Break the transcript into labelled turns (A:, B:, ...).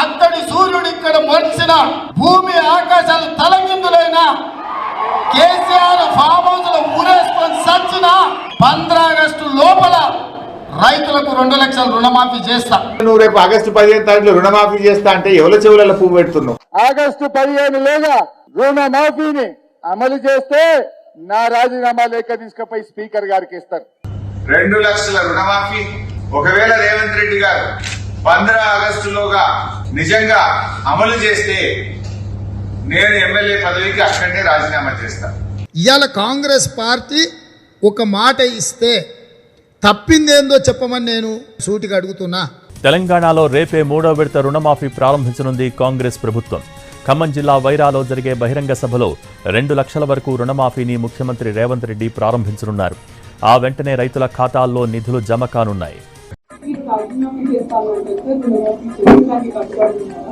A: అక్కడి సూర్యుడు ఇక్కడ మొలిసిన భూమి ఆకాశాలు తలకిందులైన కేసీఆర్ ఫామ్ హౌస్లో ఊరేసుకొని సచ్చిన పంద్రా ఆగస్టు లోపల రైతులకు రెండు లక్షల రుణమాఫీ చేస్తా.
B: నువ్వు రేపు ఆగస్టు పదిహేను తారీఖులో రుణమాఫీ చేస్తా అంటే ఎవరి చెవులలో పువ్వు పెడుతున్నావు?
C: ఆగస్టు పదిహేను లోగా రుణమాఫీని అమలు చేస్తే నా రాజీనామా లేఖ తీసుకుపోయి స్పీకర్ గారికి ఇస్తారు.
B: రెండు లక్షల రుణమాఫీ. ఒకవేళ రేవంత్ రెడ్డి గారు పంద్రా ఆగస్టులోగా నిజంగా అమలు చేస్తే నేను ఎమ్మెల్యే పదవికి అక్కడనే రాజీనామా చేస్తాను
D: ఇవాళ కాంగ్రెస్ పార్టీ ఒక మాట ఇస్తే తప్పిందేందో చెప్పమని నేను సూటిగా అడుగుతున్నా.
E: తెలంగాణలో రేపే మూడో విడత రుణమాఫీ ప్రారంభించనుంది కాంగ్రెస్ ప్రభుత్వం. ఖమ్మం జిల్లా వైరాలో జరిగే బహిరంగ సభలో రెండు లక్షల వరకు రుణమాఫీని ముఖ్యమంత్రి రేవంత్ రెడ్డి ప్రారంభించనున్నారు. ఆ వెంటనే రైతుల ఖాతాల్లో నిధులు జమ కానున్నాయి.
F: మీరు రాజీనామా చేస్తాను అని చెప్తే రుణమాఫీ చేయడానికి కట్టుబడి ఉన్నారా